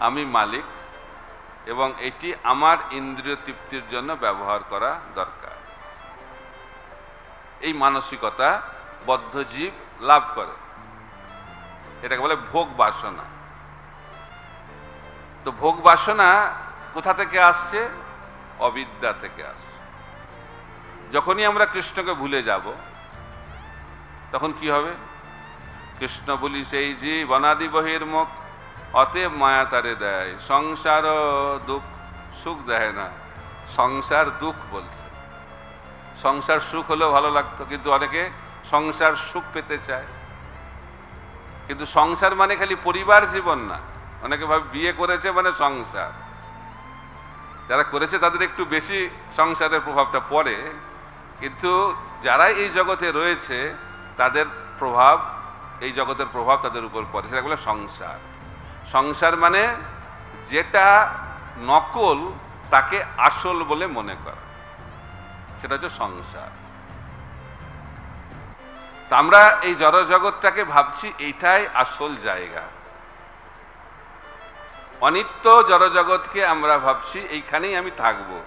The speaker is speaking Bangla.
আমি মালিক এবং এটি আমার ইন্দ্রিয় তৃপ্তির জন্য ব্যবহার করা দরকার। এই মানসিকতা বদ্ধজীব লাভ করে। এটাকে বলে ভোগ বাসনা। তো ভোগ বাসনা কোথা থেকে আসছে? অবিদ্যা থেকে আসছে। যখনই আমরা কৃষ্ণকে ভুলে যাব, তখন কি হবে? কৃষ্ণ বলি, সেই জীব অনাদি বহির্মুখ অতএব মায়া তারে দেয়। সংসার দুঃখ, সুখ দেয় না। সংসার দুঃখ বলছে। সংসার সুখ হলেও ভালো লাগতো, কিন্তু অনেকে সংসার সুখ পেতে চায়। কিন্তু সংসার মানে খালি পরিবার জীবন না। অনেকে ভাবে বিয়ে করেছে মানে সংসার। যারা করেছে তাদের একটু বেশি সংসারের প্রভাবটা পড়ে। কিন্তু যারা এই জগতে রয়েছে, তাদের প্রভাব, এই জগতের প্রভাব তাদের উপর পড়ে। সেটা বলে সংসার। সংসার মানে যেটা নকল, তাকে আসল বলে মনে করা। সেটা হচ্ছে সংসার। আমরা এই জড়জগৎটাকে ভাবছি, এইটাই আসল জায়গা। অনিত্য জড়জগৎকে আমরা ভাবছি, এইখানেই আমি থাকব।